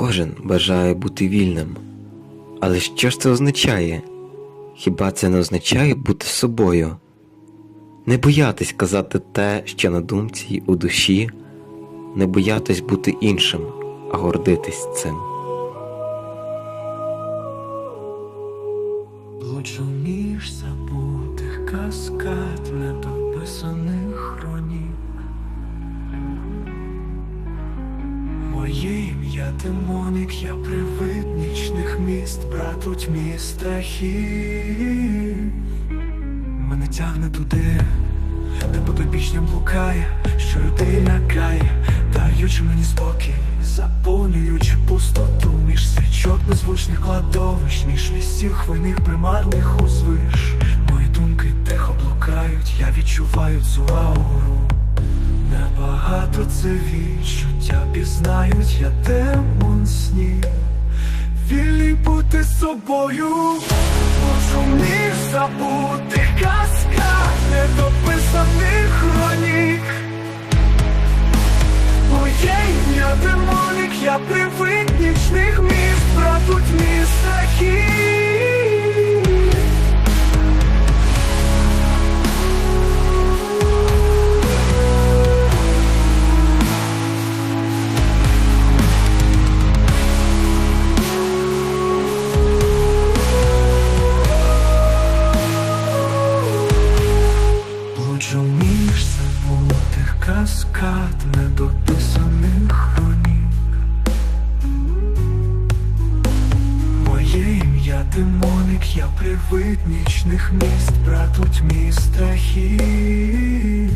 Кожен бажає бути вільним. Але що ж це означає? Хіба це не означає бути собою? Не боятись казати те, що на думці й у душі, не боятись бути іншим, а гордитись цим. Блуджу між забутих каскад недописаних хронік. Демонік, я привид нічних міст, брат у тьмі страхів. Мене тягне туди, де потойбічням блукає, що людей лякає, даючи мені спокій, заповнюючи пустоту між свічок незвучних кладовищ, між лісів хвойних примарних узвиш. Мої думки тихо блукають, я відчуваю цю ауру. Небагато це відчуття пізнають, я демон сні, Вільний бути собою, можу міг забути казка недописаних хронік. Моє ім'я демонік, я привид нічних міст, брат у Блуджу між забутих каскад недописаних хронік. Моє ім'я демоник, я привид нічних міст, брат у тьмі страхів.